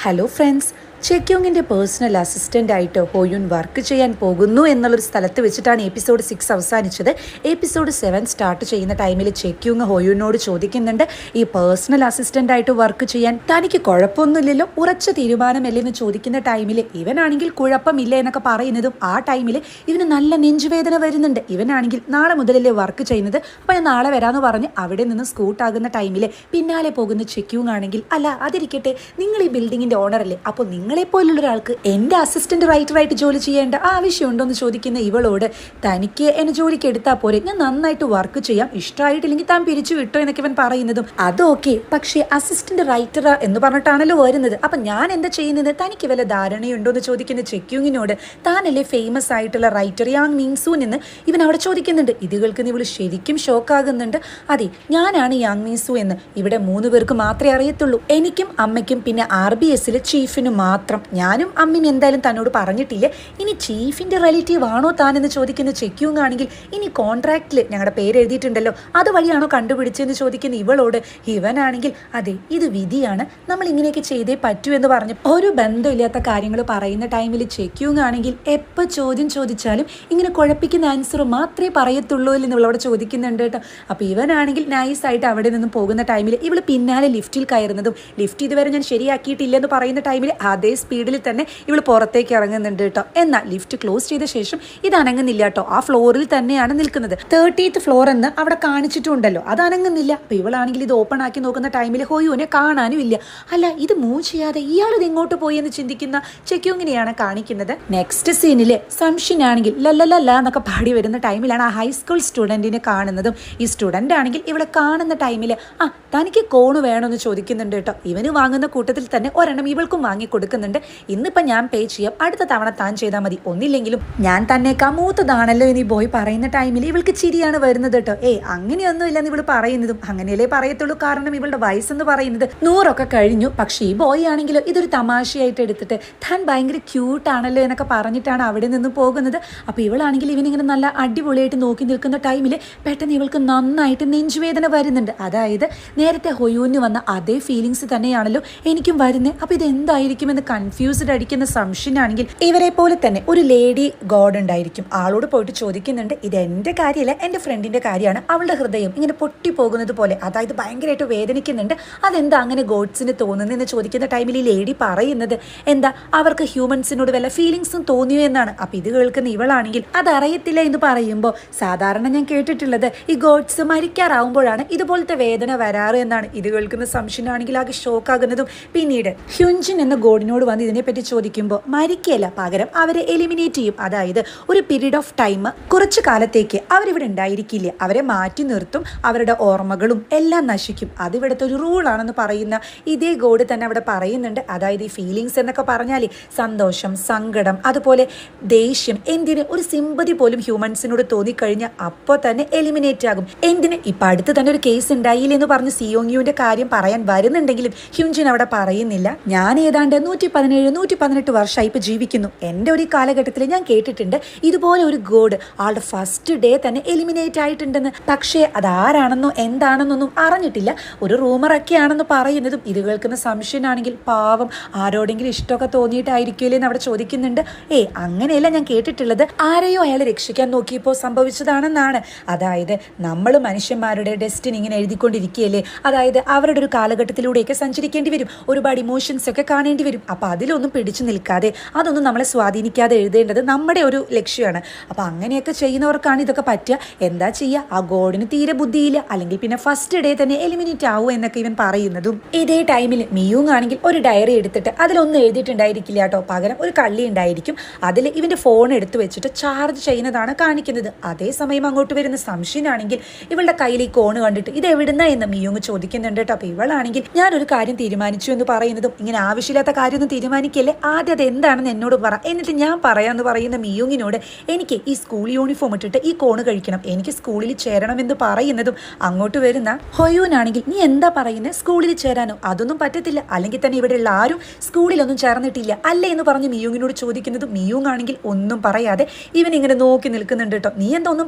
Hello friends ചെക്യോങ്ങിന്റെ personal assistant ആയിട്ട് Hoyun work ചെയ്യാൻ പോകുന്നു എന്നുള്ളൊരു സ്ഥലത്ത് വെച്ചിട്ടാണ് എപ്പിസോഡ് സിക്സ് അവസാനിച്ചത്. എപ്പിസോഡ് സെവൻ സ്റ്റാർട്ട് ചെയ്യുന്ന ടൈമിൽ ചെക്യോങ് ഹോയുനോട് ചോദിക്കുന്നുണ്ട് ഈ പേഴ്സണൽ അസിസ്റ്റന്റ് ആയിട്ട് വർക്ക് ചെയ്യാൻ തനിക്ക് കുഴപ്പമൊന്നുമില്ലല്ലോ? ഉറച്ച തീരുമാനമല്ലേ? എന്ന് ചോദിക്കുന്ന ടൈമിൽ ഇവനാണെങ്കിൽ കുഴപ്പമില്ല എന്നൊക്കെ പറയുന്നതും ആ ടൈമിൽ ഇവന് നല്ല നെഞ്ചുവേദന വരുന്നുണ്ട്. ഇവനാണെങ്കിൽ നാളെ മുതലല്ലേ വർക്ക് ചെയ്യുന്നത്. അപ്പോൾ ഞാൻ നാളെ വരാമെന്ന് പറഞ്ഞ് അവിടെ നിന്ന് സ്കൂട്ടാകുന്ന ടൈമിൽ പിന്നാലെ പോകുന്ന ചെക്യൂങ് ആണെങ്കിൽ അല്ല അതിരിക്കട്ടെ. നിങ്ങൾ ഈ ബിൽഡിങ്ങിന്റെ ഓണറല്ലേ. അപ്പോൾ നിങ്ങളെ പോലുള്ള ഒരാൾക്ക് എന്റെ അസിസ്റ്റന്റ് റൈറ്ററായിട്ട് ജോലി ചെയ്യേണ്ട ആവശ്യമുണ്ടോ എന്ന് ചോദിക്കുന്ന ഇവളോട് തനിക്ക് എന്നെ ജോലിക്ക് എടുത്താൽ പോരെ ഞാൻ നന്നായിട്ട് വർക്ക് ചെയ്യാം ഇഷ്ടമായിട്ടില്ലെങ്കിൽ താൻ പിരിച്ചു വിട്ടോ എന്നൊക്കെ ഇവൻ പറയുന്നതും അതൊക്കെ പക്ഷേ അസിസ്റ്റന്റ് റൈറ്റർ എന്ന് പറഞ്ഞിട്ടാണല്ലോ വരുന്നത്. അപ്പം ഞാൻ എന്താ ചെയ്യുന്നത്? തനിക്ക് വല്ല ധാരണയുണ്ടോ എന്ന് ചോദിക്കുന്ന ചെക്യൂങ്ങിനോട് താനല്ലേ ഫേമസ് ആയിട്ടുള്ള റൈറ്റർ യാങ് മീൻസൂൻ എന്ന് ഇവൻ അവിടെ ചോദിക്കുന്നുണ്ട്. ഇത് കേൾക്കുന്ന ഇവൾ ശരിക്കും ഷോക്കാകുന്നുണ്ട് അതെ ഞാനാണ് യാങ് മീൻസു എന്ന്. ഇവിടെ മൂന്ന് പേർക്ക് മാത്രമേ അറിയത്തുള്ളൂ. എനിക്കും അമ്മയ്ക്കും പിന്നെ ആർ ബി എസിലെ ചീഫിനും മാത്രം ഞാനും അമ്മയും എന്തായാലും തന്നോട് പറഞ്ഞിട്ടില്ല. ഇനി ചീഫിന്റെ റിലേറ്റീവ് ആണോ താനെന്ന് ചോദിക്കുന്ന ചെക്യൂങ് ആണെങ്കിൽ ഇനി കോൺട്രാക്റ്റിൽ ഞങ്ങളുടെ പേര് എഴുതിയിട്ടുണ്ടല്ലോ അത് അതുവഴിയാണോ കണ്ടുപിടിച്ചതെന്ന് ചോദിക്കുന്ന ഇവളോട് ഇവനാണെങ്കിൽ അതെ ഇത് വിധിയാണ്. നമ്മൾ ഇങ്ങനെയൊക്കെ ചെയ്തേ പറ്റൂ എന്ന് പറഞ്ഞു ഒരു ബന്ധമില്ലാത്ത കാര്യങ്ങൾ പറയുന്ന ടൈമിൽ ചെക്യൂങ് ആണെങ്കിൽ എപ്പോൾ ചോദ്യം ചോദിച്ചാലും ഇങ്ങനെ കുഴപ്പിക്കുന്ന ആൻസർ മാത്രമേ പറയത്തുള്ളൂ എന്ന് ഇവളോട് ചോദിക്കുന്നുണ്ട് കേട്ടോ. അപ്പോൾ ഇവനാണെങ്കിൽ നൈസായിട്ട് അവിടെ നിന്ന് പോകുന്ന ടൈമിൽ ഇവൾ പിന്നാലെ ലിഫ്റ്റിൽ കയറുന്നതും ലിഫ്റ്റ് ഇതുവരെ ഞാൻ ശരിയാക്കിയിട്ടില്ലെന്ന് പറയുന്ന ടൈമിൽ അതേ സ്പീഡിൽ തന്നെ ഇവൾ പുറത്തേക്ക് ഇറങ്ങുന്നുണ്ട് കേട്ടോ. എന്നാൽ ലിഫ്റ്റ് ക്ലോസ് ചെയ്ത ശേഷം ഇത് അനങ്ങുന്നില്ല കേട്ടോ. ആ ഫ്ലോറിൽ തന്നെയാണ് നിൽക്കുന്നത്. തേർട്ടീത്ത് ഫ്ലോർ എന്ന് അവിടെ കാണിച്ചിട്ടുണ്ടല്ലോ. അത് അനങ്ങുന്നില്ല. അപ്പോൾ ഇവളാണെങ്കിൽ ഇത് ഓപ്പൺ ആക്കി നോക്കുന്ന ടൈമിൽ ഹോയുവിനെ കാണാനും ഇല്ല. അല്ല ഇത് മൂവ് ചെയ്യാതെ ഇയാൾ ഇത് എങ്ങോട്ട് പോയി എന്ന് ചിന്തിക്കുന്ന ചെക്യൂങ്ങിനെയാണ് കാണിക്കുന്നത്? നെക്സ്റ്റ് സീനിൽ സംഷിനാണെങ്കിൽ ലല്ലല്ല എന്നൊക്കെ പാടി വരുന്ന ടൈമിലാണ് ആ ഹൈസ്കൂൾ സ്റ്റുഡന്റിനെ കാണുന്നതും. ഈ സ്റ്റുഡന്റ് ആണെങ്കിൽ ഇവിടെ കാണുന്ന ടൈമിൽ ആ തനിക്ക് കോണ് വേണമെന്ന് ചോദിക്കുന്നുണ്ട് കേട്ടോ. ഇവന് വാങ്ങുന്ന കൂട്ടത്തിൽ തന്നെ ഒരെണ്ണം ഇവൾക്കും വാങ്ങി കൊടുക്കുന്നുണ്ട് ഇന്നിപ്പം ഞാൻ പേ ചെയ്യാം. അടുത്ത തവണ താൻ ചെയ്താൽ മതി. ഒന്നില്ലെങ്കിലും ഞാൻ തന്നെ മൂത്തതാണല്ലോ ഈ ബോയ് പറയുന്ന ടൈമിൽ ഇവൾക്ക് ചിരിയാണ് വരുന്നത് കേട്ടോ. ഏ അങ്ങനെയൊന്നും ഇല്ലെന്ന് ഇവൾ പറയുന്നതും അങ്ങനെയല്ലേ പറയത്തുള്ളൂ. കാരണം ഇവളുടെ വയസ്സെന്ന് പറയുന്നത് നൂറൊക്കെ കഴിഞ്ഞു. പക്ഷേ ഈ ബോയ് ആണെങ്കിലോ ഇതൊരു തമാശയായിട്ട് എടുത്തിട്ട് താൻ ഭയങ്കര ക്യൂട്ടാണല്ലോ എന്നൊക്കെ പറഞ്ഞിട്ടാണ് അവിടെ നിന്ന് പോകുന്നത്. അപ്പോൾ ഇവളാണെങ്കിൽ ഇവനിങ്ങനെ നല്ല അടിപൊളിയായിട്ട് നോക്കി നിൽക്കുന്ന ടൈമിൽ പെട്ടെന്ന് ഇവൾക്ക് നന്നായിട്ട് നെഞ്ചുവേദന വരുന്നുണ്ട്. അതായത് നേരത്തെ ഹൊയൂന് വന്ന അതേ ഫീലിങ്സ് തന്നെയാണല്ലോ എനിക്കും വരുന്നത് അപ്പോൾ ഇത് എന്തായിരിക്കുമെന്ന് കൺഫ്യൂസ്ഡ് അടിക്കുന്ന സംശയനാണെങ്കിൽ ഇവരെ പോലെ തന്നെ ഒരു ലേഡി ഗോഡ് ഉണ്ടായിരിക്കും. ആളോട് പോയിട്ട് ചോദിക്കുന്നുണ്ട് ഇത് എന്റെ കാര്യമല്ല എന്റെ ഫ്രണ്ടിന്റെ കാര്യമാണ്. അവളുടെ ഹൃദയം ഇങ്ങനെ പൊട്ടിപ്പോകുന്നത് പോലെ അതായത് ഭയങ്കരമായിട്ട് വേദനിക്കുന്നുണ്ട്. അതെന്താ അങ്ങനെ ഗോഡ്സിന് തോന്നുന്നതെന്ന് ചോദിക്കുന്ന ടൈമിൽ ഈ ലേഡി പറയുന്നത്? എന്താ അവർക്ക് ഹ്യൂമൻസിനോട് വല്ല ഫീലിങ്സും തോന്നിയോ എന്നാണ്? അപ്പം ഇത് കേൾക്കുന്ന ഇവളാണെങ്കിൽ അതറിയത്തില്ല എന്ന് പറയുമ്പോൾ സാധാരണ ഞാൻ കേട്ടിട്ടുള്ളത് ഈ ഗോഡ്സ് മരിക്കാറാവുമ്പോഴാണ് ഇതുപോലത്തെ വേദന വരാറ് എന്നാണ്. ഇത് കേൾക്കുന്ന സംശയനാണെങ്കിൽ ആകെ ഷോക്ക് ആകുന്നതും പിന്നീട് ഹ്യുൻജിൻ എന്ന ഗോഡിനോട് വന്ന് ഇതിനെപ്പറ്റി ചോദിക്കുമ്പോൾ മരിക്കല്ല പകരം അവരെ എലിമിനേറ്റ് ചെയ്യും. അതായത് ഒരു പീരീഡ് ഓഫ് ടൈം കുറച്ച് കാലത്തേക്ക് അവരിവിടെ ഉണ്ടായിരിക്കില്ല. അവരെ മാറ്റി നിർത്തും അവരുടെ ഓർമ്മകളും എല്ലാം നശിക്കും. അത് ഇവിടുത്തെ ഒരു റൂളാണെന്ന് പറയുന്ന ഇതേ ഗോഡ് തന്നെ അവിടെ പറയുന്നുണ്ട്. അതായത് ഈ ഫീലിങ്സ് എന്നൊക്കെ പറഞ്ഞാൽ സന്തോഷം സങ്കടം അതുപോലെ ദേഷ്യം എന്തിന് ഒരു സിമ്പതി പോലും ഹ്യൂമൻസിനോട് തോന്നിക്കഴിഞ്ഞാൽ അപ്പോൾ തന്നെ എലിമിനേറ്റ് ആകും. എന്തിന്? ഇപ്പം അടുത്ത് തന്നെ ഒരു കേസ് ഉണ്ടായില്ലെന്ന് പറഞ്ഞ് സിയോങ്യുവിന്റെ കാര്യം പറയാൻ വരുന്നുണ്ടെങ്കിലും ഹ്യുൻജിൻ അവിടെ പറയുന്നില്ല. ഞാൻ ഏതാണ്ട് നൂറ്റി പതിനേഴ് നൂറ്റി പതിനെട്ട് വർഷമായി ഇപ്പോൾ ജീവിക്കുന്നു. എന്റെ ഒരു കാലഘട്ടത്തിൽ ഞാൻ കേട്ടിട്ടുണ്ട് ഇതുപോലെ ഒരു ഗോഡ് ആളുടെ ഫസ്റ്റ് ഡേ തന്നെ എലിമിനേറ്റ് ആയിട്ടുണ്ടെന്ന്. പക്ഷേ അതാരാണെന്നോ എന്താണെന്നൊന്നും അറിഞ്ഞിട്ടില്ല. ഒരു റൂമറൊക്കെ ആണെന്ന് പറയുന്നതും ഇത് കേൾക്കുന്ന സംശയനാണെങ്കിൽ പാവം ആരോടെങ്കിലും ഇഷ്ടമൊക്കെ തോന്നിയിട്ടായിരിക്കുമല്ലേ എന്ന് അവിടെ ചോദിക്കുന്നുണ്ട്. ഏ അങ്ങനെയല്ല ഞാൻ കേട്ടിട്ടുള്ളത്. ആരെയോ അയാളെ രക്ഷിക്കാൻ നോക്കിയപ്പോൾ സംഭവിച്ചതാണെന്നാണ്. അതായത് നമ്മൾ മനുഷ്യന്മാരുടെ ഡെസ്റ്റിനി ഇങ്ങനെ എഴുതിക്കൊണ്ടിരിക്കുകയല്ലേ? അതായത് അവരുടെ ഒരു കാലഘട്ടത്തിലൂടെയൊക്കെ സഞ്ചരിക്കേണ്ടി വരും. ഒരുപാട് ഇമോഷൻസ് ഒക്കെ കാണേണ്ടി വരും. അപ്പോൾ അതിലൊന്നും പിടിച്ചു നിൽക്കാതെ അതൊന്നും നമ്മളെ സ്വാധീനിക്കാതെ എഴുതേണ്ടത് നമ്മുടെ ഒരു ലക്ഷ്യമാണ്. അപ്പോൾ അങ്ങനെയൊക്കെ ചെയ്യുന്നവർക്കാണ് ഇതൊക്കെ പറ്റുക. എന്താ ചെയ്യുക ആ ഗോഡിന് തീരെ ബുദ്ധിയില്ല. അല്ലെങ്കിൽ പിന്നെ ഫസ്റ്റ് ഡേ തന്നെ എലിമിനേറ്റ് ആവും എന്നൊക്കെ ഇവൻ പറയുന്നതും. ഇതേ ടൈമിൽ മിയൂങ് ആണെങ്കിൽ ഒരു ഡയറി എടുത്തിട്ട് അതിലൊന്നും എഴുതിയിട്ടുണ്ടായിരിക്കില്ല കേട്ടോ. പകരം ഒരു കള്ളി ഉണ്ടായിരിക്കും. അതിൽ ഇവന്റെ ഫോൺ എടുത്തു വെച്ചിട്ട് ചാർജ് ചെയ്യുന്നതാണ് കാണിക്കുന്നത്. അതേസമയം അങ്ങോട്ട് വരുന്ന സംശയനാണെങ്കിൽ ഇവളുടെ കയ്യിൽ ഈ കോണ് കണ്ടിട്ട് ഇത് എവിടുന്ന എന്ന് മിയൂങ് ചോദിക്കുന്നുണ്ട് കേട്ടോ. അപ്പോൾ ഇവളാണെങ്കിൽ ഞാനൊരു കാര്യം തീരുമാനിച്ചു എന്ന് പറയുന്നതും ഇങ്ങനെ ആവശ്യമില്ലാത്ത കാര്യമൊന്നും തീരുമാനിക്കല്ലേ? ആദ്യം അത് എന്താണെന്ന് എന്നോട് പറ. എന്നിട്ട് ഞാൻ പറയാമെന്ന് പറയുന്ന മിയൂങ്ങിനോട് എനിക്ക് ഈ സ്കൂൾ യൂണിഫോം ഇട്ടിട്ട് ഈ കോണ് കഴിക്കണം. എനിക്ക് സ്കൂളിൽ ചേരണമെന്ന് പറയുന്നതും അങ്ങോട്ട് വരുന്ന ഹൊയൂനാണെങ്കിൽ നീ എന്താ പറയുന്നത് സ്കൂളിൽ ചേരാനോ? അതൊന്നും പറ്റത്തില്ല. അല്ലെങ്കിൽ തന്നെ ഇവിടെയുള്ള ആരും സ്കൂളിലൊന്നും ചേർന്നിട്ടില്ല. അല്ലേ എന്ന് പറഞ്ഞ് മിയൂങ്ങിനോട് ചോദിക്കുന്നതും മിയൂങ് ആണെങ്കിൽ ഒന്നും പറയാതെ ഇവൻ ഇങ്ങനെ നോക്കി നിൽക്കുന്നുണ്ട് കേട്ടോ. നീ എന്താ ഒന്നും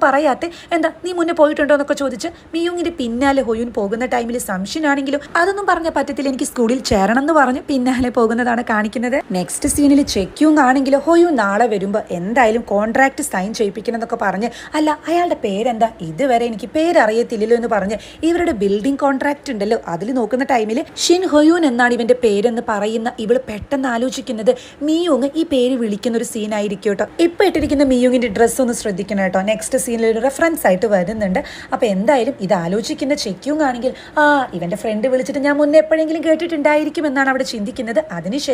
എന്താ നീ മുന്നേ പോയിട്ടുണ്ടോ എന്നൊക്കെ ചോദിച്ച് മിയൂങ്ങിന്റെ പിന്നാലെ ഹൊയൂൻ പോകുന്ന ടൈമിൽ സംശയനാണെങ്കിലും അതൊന്നും പറഞ്ഞാൽ പറ്റത്തില്ല. എനിക്ക് സ്കൂളിൽ ചേരണം എന്ന് പറഞ്ഞ് പിന്നാലെ പോകുന്നതാണ് എപ്പിസോഡാണ് കാണിക്കുന്നത്. നെക്സ്റ്റ് സീനിൽ ചെക്യൂങ് ആണെങ്കിൽ ഹോയു നാളെ വരുമ്പോൾ എന്തായാലും കോൺട്രാക്ട് സൈൻ ചെയ്യിപ്പിക്കണം എന്നൊക്കെ പറഞ്ഞ് അല്ല അയാളുടെ പേരെന്താ? ഇതുവരെ എനിക്ക് പേരറിയത്തില്ലല്ലോ എന്ന് പറഞ്ഞ് ഇവരുടെ ബിൽഡിംഗ് കോൺട്രാക്ട് ഉണ്ടല്ലോ. അതിൽ നോക്കുന്ന ടൈമിൽ ഷിൻ ഹൊയൂൻ എന്നാണ് ഇവന്റെ പേരെന്ന് പറയുന്ന ഇവൾ പെട്ടെന്ന് ആലോചിക്കുന്നത്. മിയോങ് ഈ പേര് വിളിക്കുന്ന ഒരു സീനായിരിക്കും കേട്ടോ. ഇപ്പൊ ഇട്ടിരിക്കുന്ന മിയോങ്ങിന്റെ ഡ്രസ്സ് ഒന്ന് ശ്രദ്ധിക്കണം കേട്ടോ. നെക്സ്റ്റ് സീനിൽ ഒരു റെഫറൻസ് ആയിട്ട് വരുന്നുണ്ട്. അപ്പൊ എന്തായാലും ഇത് ആലോചിക്കുന്ന ചെക്യൂങ് ആണെങ്കിൽ ആ ഇവന്റെ ഫ്രണ്ട് വിളിച്ചിട്ട് ഞാൻ മുന്നേ എപ്പോഴെങ്കിലും കേട്ടിട്ടുണ്ടായിരിക്കും എന്നാണ് അവിടെ ചിന്തിക്കുന്നത്. അതിനുശേഷം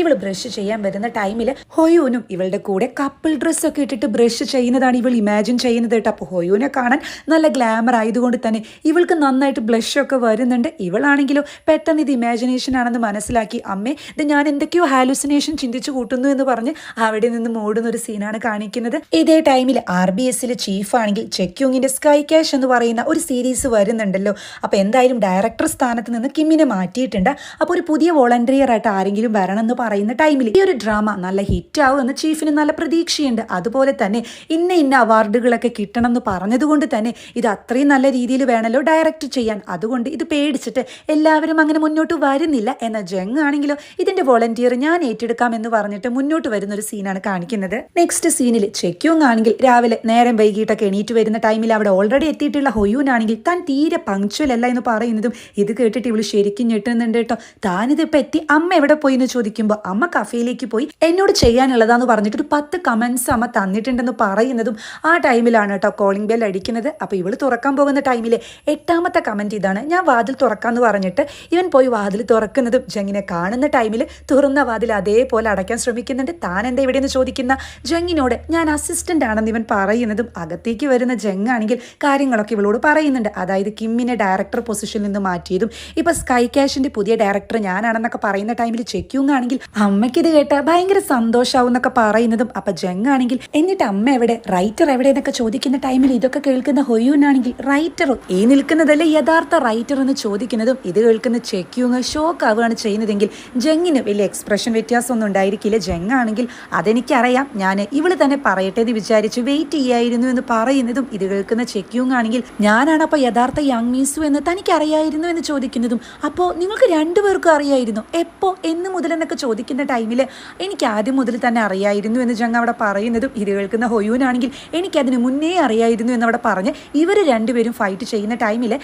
ഇവൾ ബ്രഷ് ചെയ്യാൻ വരുന്ന ടൈമിൽ ഹൊയൂനും ഇവളുടെ കൂടെ കപ്പിൾ ഡ്രസ്സ് ഒക്കെ ഇട്ടിട്ട് ബ്രഷ് ചെയ്യുന്നതാണ് ഇവൾ ഇമാജിൻ ചെയ്യുന്നത് കേട്ടോ. അപ്പോൾ ഹൊയൂനെ കാണാൻ നല്ല ഗ്ലാമർ ആയതുകൊണ്ട് തന്നെ ഇവൾക്ക് നന്നായിട്ട് ബ്ലഷ് ഒക്കെ വരുന്നുണ്ട്. ഇവളാണെങ്കിലോ പെട്ടെന്ന് ഇത് ഇമാജിനേഷൻ ആണെന്ന് മനസ്സിലാക്കി അമ്മേ ഇത് ഞാൻ എന്തൊക്കെയോ ഹാലുസിനേഷൻ ചിന്തിച്ചു കൂട്ടുന്നു എന്ന് പറഞ്ഞ് അവിടെ നിന്ന് മൂടുന്ന ഒരു സീനാണ് കാണിക്കുന്നത്. ഇതേ ടൈമിൽ ആർ ബി എസിലെ ചീഫ് ആണെങ്കിൽ ചെക്യൂങ്ങിന്റെ സ്കൈ ക്യാഷ് എന്ന് പറയുന്ന ഒരു സീരീസ് വരുന്നുണ്ടല്ലോ. അപ്പോൾ എന്തായാലും ഡയറക്ടർ സ്ഥാനത്ത് നിന്ന് കിമ്മിനെ മാറ്റിയിട്ടുണ്ട്. അപ്പോൾ ഒരു പുതിയ വോളണ്ടിയർ ആയിട്ട് ആരെങ്കിലും വരണം എന്ന് പറയുന്ന ടൈമിൽ ഈ ഒരു ഡ്രാമ നല്ല ഹിറ്റ് ആവും എന്ന് ചീഫിന് നല്ല പ്രതീക്ഷയുണ്ട്. അതുപോലെ തന്നെ ഇന്ന ഇന്ന അവാർഡുകളൊക്കെ കിട്ടണം എന്ന് പറഞ്ഞതുകൊണ്ട് തന്നെ ഇത് അത്രയും നല്ല രീതിയിൽ വേണമല്ലോ ഡയറക്റ്റ് ചെയ്യാൻ. അതുകൊണ്ട് ഇത് പേടിച്ചിട്ട് എല്ലാവരും അങ്ങനെ മുന്നോട്ട് വരുന്നില്ല. എന്ന ജങ് ആണെങ്കിലോ ഇതിന്റെ വോളണ്ടിയർ ഞാൻ ഏറ്റെടുക്കാം എന്ന് പറഞ്ഞിട്ട് മുന്നോട്ട് വരുന്ന ഒരു സീനാണ് കാണിക്കുന്നത്. നെക്സ്റ്റ് സീനിൽ ചെക്യൂങ് ആണെങ്കിൽ രാവിലെ നേരം വൈകിട്ടൊക്കെ എണീറ്റ് വരുന്ന ടൈമിൽ അവിടെ ഓൾറെഡി എത്തിയിട്ടുള്ള ഹൊയൂൻ ആണെങ്കിൽ താൻ തീരെ പങ്ക്ച്വൽ അല്ല എന്ന് പറയുന്നതും ഇത് കേട്ടിട്ട് ഇവൾ ശരിക്കും ഞെട്ടുന്നുണ്ട് കേട്ടോ. താനിതിപ്പോ എത്തി അമ്മ എവിടെ പോയി എന്ന് ചോദിക്കുമ്പോൾ അമ്മ കഫേയിലേക്ക് പോയി എന്നോട് ചെയ്യാനുള്ളതാന്ന് പറഞ്ഞിട്ട് ഒരു പത്ത് കമൻസ് അമ്മ തന്നിട്ടുണ്ടെന്ന് പറയുന്നതും ആ ടൈമിലാണ് കേട്ടോ കോളിംഗ് ബെൽ അടിക്കുന്നത്. അപ്പോൾ ഇവൾ തുറക്കാൻ പോകുന്ന ടൈമിൽ എട്ടാമത്തെ കമന്റ് ഇതാണ്. ഞാൻ വാതിൽ തുറക്കാന്ന് പറഞ്ഞിട്ട് ഇവൻ പോയി വാതിൽ തുറക്കുന്നതും ജങ്ങിനെ കാണുന്ന ടൈമിൽ തുറന്ന വാതിൽ അതേപോലെ അടയ്ക്കാൻ ശ്രമിക്കുന്നുണ്ട്. താൻ എന്താ ഇവിടെയെന്ന് ചോദിക്കുന്ന ജങ്ങിനോട് ഞാൻ അസിസ്റ്റന്റ് ആണെന്ന് ഇവൻ പറയുന്നതും അകത്തേക്ക് വരുന്ന ജങ്ങാണെങ്കിൽ കാര്യങ്ങളൊക്കെ ഇവളോട് പറയുന്നുണ്ട്. അതായത് കിമ്മിനെ ഡയറക്ടർ പൊസിഷനിൽ നിന്ന് മാറ്റിയതും ഇപ്പൊ സ്കൈ ക്യാഷിന്റെ പുതിയ ഡയറക്ടർ ഞാനാണെന്നൊക്കെ പറയുന്ന ടൈമിൽ ചെക്യൂങ് ആണെങ്കിൽ അമ്മയ്ക്ക് ഇത് കേട്ട ഭയങ്കര സന്തോഷാവും എന്നൊക്കെ പറയുന്നതും അപ്പൊ ജങ് ആണെങ്കിൽ എന്നിട്ട് അമ്മ എവിടെ റൈറ്റർ എവിടെ എന്നൊക്കെ ചോദിക്കുന്ന ടൈമിൽ ഇതൊക്കെ കേൾക്കുന്ന ഹൊയ്യൂനാണെങ്കിൽ റൈറ്ററോ ഈ നിൽക്കുന്നതല്ലേ യഥാർത്ഥ റൈറ്റർ എന്ന് ചോദിക്കുന്നതും ഇത് കേൾക്കുന്ന ചെക്യൂങ് ഷോക്ക് ആവുകയാണ് ചെയ്യുന്നതെങ്കിൽ ജങ്ങിന് വലിയ എക്സ്പ്രഷൻ വ്യത്യാസമൊന്നും ഉണ്ടായിരിക്കില്ല. ജങ് ആണെങ്കിൽ അതെനിക്കറിയാം ഞാൻ ഇവൾ തന്നെ പറയട്ടെ എന്ന് വിചാരിച്ച് വെയിറ്റ് ചെയ്യായിരുന്നു എന്ന് പറയുന്നതും ഇത് കേൾക്കുന്ന ചെക്യൂങ് ആണെങ്കിൽ ഞാനാണ് അപ്പോൾ യഥാർത്ഥ യങ് മീസു എന്ന് തനിക്കറിയായിരുന്നു എന്ന് ചോദിക്കുന്നതും അപ്പോൾ നിങ്ങൾക്ക് രണ്ടുപേർക്കും അറിയായിരുന്നു എപ്പോ എന്ന് മുതൽ എന്നൊക്കെ ചോദിക്കുന്ന ടൈമിൽ എനിക്ക് ആദ്യം മുതൽ തന്നെ അറിയായിരുന്നു എന്ന് ജങ് അവിടെ പറയുന്നതും ഇത് കേൾക്കുന്ന ഹൊയൂനാണെങ്കിൽ എനിക്കതിന് മുന്നേ അറിയായിരുന്നു എന്നവിടെ പറഞ്ഞ് ഇവർ രണ്ടുപേരും ഫൈറ്റ് ചെയ്യുന്ന ടൈമിൽ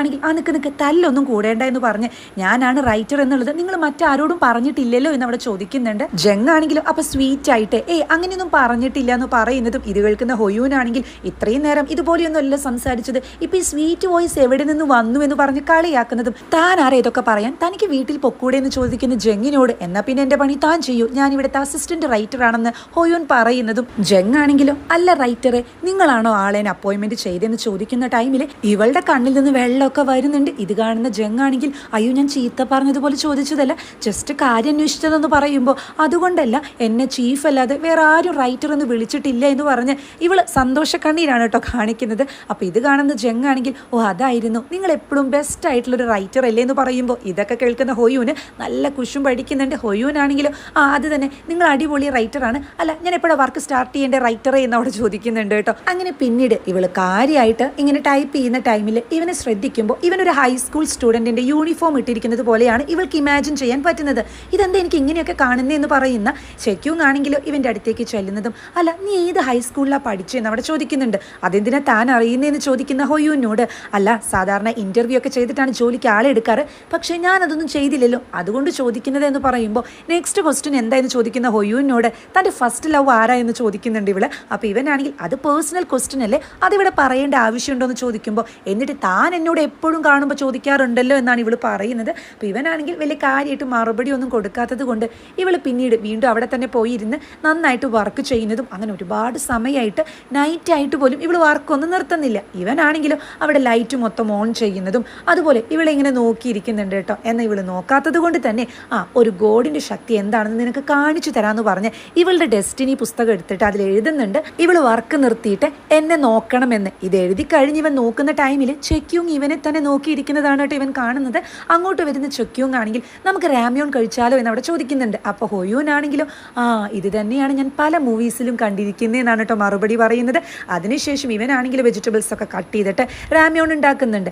ആണെങ്കിൽ ആ നിൽക്ക് നിൽക്ക് തല്ലൊന്നും കൂടേണ്ട എന്ന് പറഞ്ഞ് ഞാനാണ് റൈറ്റർ എന്നുള്ളത് നിങ്ങൾ മറ്റാരോടും പറഞ്ഞിട്ടില്ലല്ലോ എന്ന് അവിടെ ചോദിക്കുന്നുണ്ട്. ജങ് ആണെങ്കിലും അപ്പം സ്വീറ്റ് ആയിട്ട് ഏയ് അങ്ങനെയൊന്നും പറഞ്ഞിട്ടില്ല എന്ന് പറയുന്നതും ഇത് കേൾക്കുന്ന ഹൊയൂനാണെങ്കിൽ ഇത്രയും നേരം ഇതുപോലെയൊന്നും അല്ല സംസാരിച്ചത്. ഇപ്പം ഈ സ്വീറ്റ് വോയിസ് എവിടെ നിന്ന് വന്നു എന്ന് പറഞ്ഞ് കളിയാക്കുന്നതും താൻ ആരെ ഇതൊക്കെ പറയാൻ? തനിക്ക് വീട്ടിൽ പൊക്കൂടെ എന്ന് ചോദിക്കുന്ന ജങ്ങിനോട് എന്നാ പിന്നെ എന്റെ പണി താൻ ചെയ്യൂ. ഞാൻ ഇവിടുത്തെ അസിസ്റ്റന്റ് റൈറ്റർ ആണെന്ന് ഹോയോൻ പറയുന്നതും ജെങ് ആണെങ്കിലും അല്ല റൈറ്ററെ നിങ്ങളാണോ ആളെ അപ്പോയിന്റ്മെന്റ് ചെയ്തെന്ന് ചോദിക്കുന്ന ടൈമിൽ ഇവളുടെ കണ്ണിൽ നിന്ന് വെള്ളമൊക്കെ വരുന്നുണ്ട്. ഇത് കാണുന്ന ജെങ് ആണെങ്കിൽ അയ്യോ ഞാൻ ചീത്ത പറഞ്ഞതുപോലെ ചോദിച്ചതല്ല ജസ്റ്റ് കാര്യം അന്വേഷിച്ചതെന്ന് പറയുമ്പോൾ അതുകൊണ്ടല്ല എന്നെ ചീഫ് അല്ലാതെ വേറെ ആരും റൈറ്റർ എന്ന് വിളിച്ചിട്ടില്ല എന്ന് പറഞ്ഞ് ഇവൾ സന്തോഷ കണ്ണീരാണ് കേട്ടോ കാണിക്കുന്നത്. അപ്പോൾ ഇത് കാണുന്ന ജെങ് ആണെങ്കിൽ ഓ അതായിരുന്നു. നിങ്ങൾ എപ്പോഴും ബെസ്റ്റ് ആയിട്ടുള്ള ഒരു റൈറ്റർ അല്ലേ? എന്ന് പറയുമ്പോൾ ഇതൊക്കെ കേൾക്കുന്ന ഹോയുവിന് നല്ല കുശും പഠിക്കുന്നുണ്ട്. ഹൊയൂനാണെങ്കിലും ആ അത് തന്നെ. നിങ്ങൾ അടിപൊളി റൈറ്ററാണ് അല്ല ഞാൻ എപ്പോഴാണ് വർക്ക് സ്റ്റാർട്ട് ചെയ്യേണ്ട റൈറ്ററെ എന്ന് അവിടെ ചോദിക്കുന്നുണ്ട് കേട്ടോ. അങ്ങനെ പിന്നീട് ഇവൾ കാര്യമായിട്ട് ഇങ്ങനെ ടൈപ്പ് ചെയ്യുന്ന ടൈമിൽ ഇവനെ ശ്രദ്ധിക്കുമ്പോൾ ഇവനൊരു ഹൈസ്കൂൾ സ്റ്റുഡന്റിന്റെ യൂണിഫോം ഇട്ടിരിക്കുന്നത് പോലെയാണ് ഇവൾക്ക് ഇമാജിൻ ചെയ്യാൻ പറ്റുന്നത്. ഇതെന്താ എനിക്ക് ഇങ്ങനെയൊക്കെ കാണുന്നതെന്ന് പറയുന്ന ശരിക്കും ആണെങ്കിലോ ഇവന്റെ അടുത്തേക്ക് ചെല്ലുന്നതും. അല്ല നീ ഏത് ഹൈസ്കൂളിലാണ് പഠിച്ചതെന്ന് അവിടെ ചോദിക്കുന്നുണ്ട്. അതെന്തിനാ താൻ അറിയുന്നതെന്ന് ചോദിക്കുന്ന ഹൊയൂനോട് അല്ല സാധാരണ ഇന്റർവ്യൂ ഒക്കെ ചെയ്തിട്ടാണ് ജോലിക്ക് ആളെടുക്കാറ് പക്ഷേ ഞാനതൊന്നും ചെയ്തില്ലല്ലോ. അതുകൊണ്ട് ചോദിക്കുന്നത് എന്ന് പറയുമ്പോൾ നെക്സ്റ്റ് ക്വസ്റ്റ്യൻ എന്തായെന്ന് ചോദിക്കുന്ന ഹൊയുവിനോട് തന്റെ ഫസ്റ്റ് ലവ് ആരാ എന്ന് ചോദിക്കുന്നുണ്ട് ഇവൾ? അപ്പോൾ ഇവനാണെങ്കിൽ അത് പേഴ്സണൽ ക്വസ്റ്റ്യൻ അല്ലേ? അതിവിടെ പറയേണ്ട ആവശ്യമുണ്ടോ? എന്ന് ചോദിക്കുമ്പോൾ എന്നിട്ട് താൻ എന്നോട് എപ്പോഴും കാണുമ്പോൾ ചോദിക്കാറുണ്ടല്ലോ എന്നാണ് ഇവൾ പറയുന്നത്. അപ്പോൾ ഇവനാണെങ്കിൽ വലിയ കാര്യമായിട്ട് മറുപടി ഒന്നും കൊടുക്കാത്തത് കൊണ്ട് ഇവൾ പിന്നീട് വീണ്ടും അവിടെ തന്നെ പോയിരുന്ന് നന്നായിട്ട് വർക്ക് ചെയ്യുന്നതും അങ്ങനെ ഒരുപാട് സമയമായിട്ട് നൈറ്റ് ആയിട്ട് പോലും ഇവൾ വർക്കൊന്നും നിർത്തുന്നില്ല. ഇവനാണെങ്കിലും അവിടെ ലൈറ്റ് മൊത്തം ഓൺ ചെയ്യുന്നതും അതുപോലെ ഇവളെ ഇങ്ങനെ നോക്കിയിരിക്കുന്നുണ്ട് കേട്ടോ. എന്നാൽ ഇവൾ നോക്കാത്തത് കൊണ്ട് തന്നെ ആ ഒരു ഗോഡിന്റെ ശക്തി എന്താണെന്ന് നിനക്ക് കാണിച്ചു തരാമെന്ന് പറഞ്ഞ് ഇവളുടെ ഡെസ്റ്റിനി പുസ്തകം എടുത്തിട്ട് അതിൽ എഴുതുന്നുണ്ട്. ഇവൾ വർക്ക് നിർത്തിയിട്ട് എന്നെ നോക്കണമെന്ന്. ഇത് എഴുതി കഴിഞ്ഞ് ഇവൻ നോക്കുന്ന ടൈമിൽ ചെക്യൂങ് ഇവനെ തന്നെ നോക്കിയിരിക്കുന്നതാണ് കേട്ടോ ഇവൻ കാണുന്നത്. അങ്ങോട്ട് വരുന്ന ചെക്യൂങ് ആണെങ്കിൽ നമുക്ക് റാമിയോൺ കഴിച്ചാലോ എന്ന് അവിടെ ചോദിക്കുന്നുണ്ട്. അപ്പൊ ഹൊയൂൻ ആണെങ്കിലും ആ ഇത് തന്നെയാണ് ഞാൻ പല മൂവീസിലും കണ്ടിരിക്കുന്നതെന്നാണ് കേട്ടോ മറുപടി പറയുന്നത്. അതിനുശേഷം ഇവനാണെങ്കിൽ വെജിറ്റബിൾസ് ഒക്കെ കട്ട് ചെയ്തിട്ട് റാമിയോൺ ഉണ്ടാക്കുന്നുണ്ട്.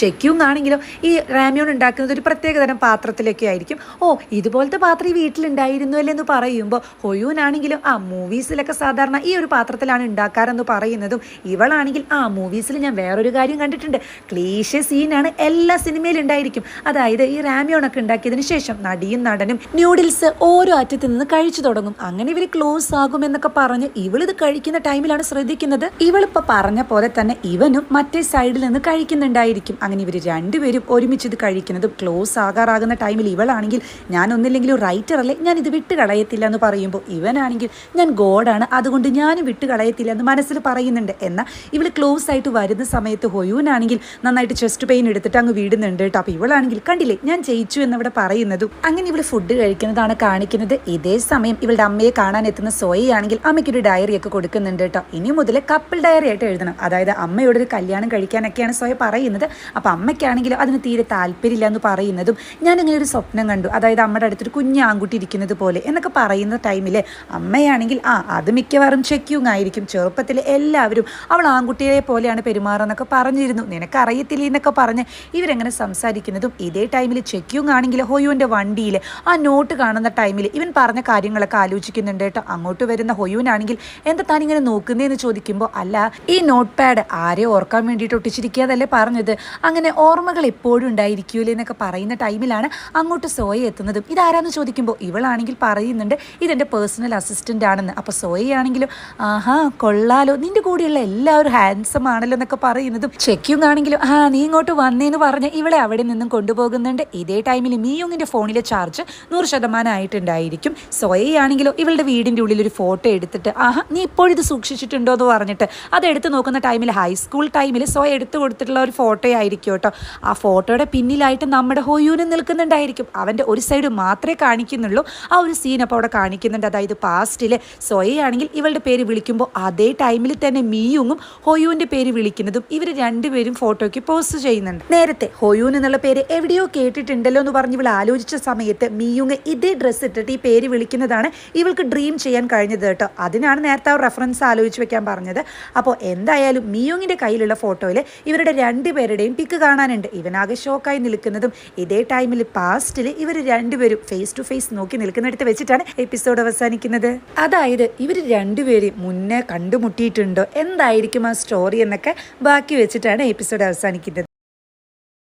ചെക്യൂങ് ആണെങ്കിലും ഈ റാമിയോൺ ഉണ്ടാക്കുന്നത് ഒരു പ്രത്യേകതരം പാത്രത്തിലൊക്കെ ആയിരിക്കും. ഓ ഇതുപോലത്തെ പാത്രം ഈ വീട്ടിലുണ്ടായിരുന്നു അല്ലേ എന്ന് പറയുമ്പോൾ ഹൊയൂനാണെങ്കിലും ആ മൂവീസിലൊക്കെ സാധാരണ ഈ ഒരു പാത്രത്തിലാണ് ഉണ്ടാക്കാറെന്ന് പറയുന്നതും ഇവളാണെങ്കിൽ ആ മൂവീസിൽ ഞാൻ വേറൊരു കാര്യം കണ്ടിട്ടുണ്ട്. ക്ലീശ സീനാണ് എല്ലാ സിനിമയിലും ഉണ്ടായിരിക്കും അതായത് ഈ റാമിയോണൊക്കെ ഉണ്ടാക്കിയതിന് ശേഷം നടിയും നടനും ന്യൂഡിൽസ് ഓരോ അറ്റത്ത് നിന്ന് കഴിച്ചു തുടങ്ങും. അങ്ങനെ ഇവർ ക്ലോസ് ആകും എന്നൊക്കെ പറഞ്ഞ് ഇവളിത് കഴിക്കുന്ന ടൈമിലാണ് ശ്രദ്ധിക്കുന്നത്. ഇവളിപ്പോൾ പറഞ്ഞ പോലെ തന്നെ ഇവനും മറ്റേ സൈഡിൽ നിന്ന് കഴിക്കുന്നുണ്ടായിരിക്കും. അങ്ങനെ ഇവർ രണ്ടുപേരും ഒരുമിച്ച് ഇത് കഴിക്കുന്നത് ക്ലോസ് ആകാറാകുന്ന ടൈമിൽ ഇവളാണെങ്കിൽ ഞാൻ ഒന്നില്ലെങ്കിലും റൈറ്റർ അല്ലേ? ഞാൻ ഇത് വിട്ട് കളയത്തില്ല എന്ന് പറയുമ്പോൾ ഇവനാണെങ്കിൽ ഞാൻ ഗോഡാണ് അതുകൊണ്ട് ഞാനും വിട്ട് കളയത്തില്ല എന്ന് മനസ്സിൽ പറയുന്നുണ്ട്. എന്നാൽ ഇവൾ ക്ലോസ് ആയിട്ട് വരുന്ന സമയത്ത് ഹൊയൂനാണെങ്കിൽ നന്നായിട്ട് ചെസ്റ്റ് പെയിൻ എടുത്തിട്ട് അങ്ങ് വീടുന്നുണ്ട് കേട്ടോ അപ്പോൾ ഇവളാണെങ്കിൽ കണ്ടില്ലേ ഞാൻ ജയിച്ചു എന്നവിടെ പറയുന്നതും. അങ്ങനെ ഇവൾ ഫുഡ് കഴിക്കുന്നതാണ് കാണിക്കുന്നത്. ഇതേ സമയം ഇവളുടെ അമ്മയെ കാണാൻ എത്തുന്ന സോയയാണെങ്കിൽ അമ്മയ്ക്കൊരു ഡയറി ഒക്കെ കൊടുക്കുന്നുണ്ട് കേട്ടോ ഇനി മുതൽ കപ്പിൾ ഡയറി ആയിട്ട് എഴുതണം. അതായത് അമ്മയോടൊരു കല്യാണം കഴിക്കാനൊക്കെയാണ് സോയ പറയുന്നത്. അപ്പോൾ അമ്മയ്ക്കാണെങ്കിൽ അതിന് തീരെ താല്പര്യമില്ല എന്ന് പറയുന്നതും ഞാനിങ്ങനെ ഒരു സ്വപ്നം കണ്ടു. അതായത് അമ്മയുടെ അടുത്തൊരു കുഞ്ഞ് ആൺകുട്ടി ഇരിക്കുന്നത് പോലെ എന്നൊക്കെ പറയുന്ന ടൈമിൽ അമ്മയാണെങ്കിൽ ആ അത് മിക്കവാറും ചെക്കിയും ആയിരിക്കും. ചെറുപ്പത്തിൽ എല്ലാവരും അവൾ ആൺകുട്ടിയെ പോലെയാണ് പെരുമാറുന്നൊക്കെ പറഞ്ഞിരുന്നു. നിനക്കറിയത്തില്ല എന്നൊക്കെ പറഞ്ഞ് ഇവരെങ്ങനെ സംസാരിക്കുന്നതും ഇതേ ടൈമിൽ ചെക്കിയും ആണെങ്കിൽ ഹൊയുവിന്റെ വണ്ടിയിൽ ആ നോട്ട് കാണുന്ന ടൈമിൽ ഇവൻ പറഞ്ഞ കാര്യങ്ങളൊക്കെ ആലോചിക്കുന്നുണ്ട് കേട്ടോ. അങ്ങോട്ട് വരുന്ന ഹൊയുവിനാണെങ്കിൽ എന്താ താനിങ്ങനെ നോക്കുന്നതെന്ന് ചോദിക്കുമ്പോൾ അല്ല ഈ നോട്ട് പാഡ് ആരെ ഓർക്കാൻ വേണ്ടിയിട്ട് ഒട്ടിച്ചിരിക്കുക അതല്ലേ പറഞ്ഞത്? അങ്ങനെ ഓർമ്മകൾ എപ്പോഴും ഉണ്ടായിരിക്കൂലേ എന്നൊക്കെ പറയുന്ന ടൈമിലാണ് അങ്ങോട്ട് സോയ എത്തുന്നതും. ഇതാരാന്ന് ചോദിക്കുമ്പോൾ ഇവളാണെങ്കിൽ പറയുന്നുണ്ട് ഇതെന്റെ പേഴ്സണൽ അസിസ്റ്റന്റ് ആണെന്ന്. അപ്പോൾ സോയയാണെങ്കിലും ആഹാ കൊള്ളാലോ. നിന്റെ കൂടെയുള്ള എല്ലാവരും ഹാൻസം ആണല്ലോ എന്നൊക്കെ പറയുന്നതും. ചെക്കിയും ആണെങ്കിലും ആ നീ ഇങ്ങോട്ട് വന്നേന്ന് പറഞ്ഞ് ഇവളെ അവിടെ നിന്നും കൊണ്ടുപോകുന്നുണ്ട്. ഇതേ ടൈമിൽ മീയോങ്ങിന്റെ ഫോണിലെ ചാർജ് നൂറ് ശതമാനം ആയിട്ടുണ്ടായിരിക്കും. സോയയാണെങ്കിലോ ഇവളുടെ വീടിന്റെ ഉള്ളിൽ ഒരു ഫോട്ടോ എടുത്തിട്ട് ആഹാ നീ ഇപ്പോഴിത് സൂക്ഷിച്ചിട്ടുണ്ടോ എന്ന് പറഞ്ഞിട്ട്. അത് എടുത്ത് നോക്കുന്ന ടൈമിൽ ഹൈസ്കൂൾ ടൈമിൽ സോയ എടുത്തു കൊടുത്തിട്ടുള്ള ഒരു ഫോട്ടോ ആയിരിക്കും കേട്ടോ. ആ ഫോട്ടോയുടെ പിന്നിലായിട്ട് നമ്മുടെ ഹോയൂന് നിൽക്കുന്നുണ്ടായിരിക്കും. അവന്റെ ഒരു സൈഡ് മാത്രമേ കാണിക്കുന്നുള്ളൂ. ആ ഒരു സീൻ അപ്പോൾ അവിടെ കാണിക്കുന്നുണ്ട്. അതായത് പാസ്റ്റിൽ സോയയാണെങ്കിൽ ഇവളുടെ പേര് വിളിക്കുമ്പോൾ അതേ ടൈമിൽ തന്നെ മീയുങ്ങും ഹോയൂവിന്റെ പേര് വിളിക്കുന്നതും ഇവർ രണ്ടുപേരും ഫോട്ടോയ്ക്ക് പോസ്റ്റ് ചെയ്യുന്നുണ്ട്. നേരത്തെ ഹോയൂൻ എന്നുള്ള പേര് എവിടെയോ കേട്ടിട്ടുണ്ടല്ലോ എന്ന് പറഞ്ഞ് ഇവൾ ആലോചിച്ച സമയത്ത് മീയുങ് ഇതേ ഡ്രസ്സ് ഇട്ടിട്ട് ഈ പേര് വിളിക്കുന്നതാണ് ഇവൾക്ക് ഡ്രീം ചെയ്യാൻ കഴിഞ്ഞത് കേട്ടോ. അതിനാണ് നേരത്തെ റെഫറൻസ് ആലോചിച്ച് വെക്കാൻ പറഞ്ഞത്. അപ്പോൾ എന്തായാലും മിയോങ്ങിന്റെ കയ്യിലുള്ള ഫോട്ടോയിൽ ഇവരുടെ രണ്ടുപേരുടെയും പിക്ക് കാണാനുണ്ട്. ഇവനാകെ ഷോക്കായി നിൽക്കുന്നതും ഇതേ ടൈമിൽ പാസ്റ്റിൽ ഇവർ രണ്ടുപേരും ഫേസ് ടു ഫേസ് നോക്കി നിൽക്കുന്നിടത്ത് വെച്ചിട്ടാണ് എപ്പിസോഡ് അവസാനിക്കുന്നത്. അതായത് ഇവർ രണ്ടുപേരും മുന്നേ കണ്ടുമുട്ടിയിട്ടുണ്ടോ? എന്തായിരിക്കും ആ സ്റ്റോറി എന്നൊക്കെ ബാക്കി വെച്ചിട്ടാണ് എപ്പിസോഡ് അവസാനിക്കുന്നത്.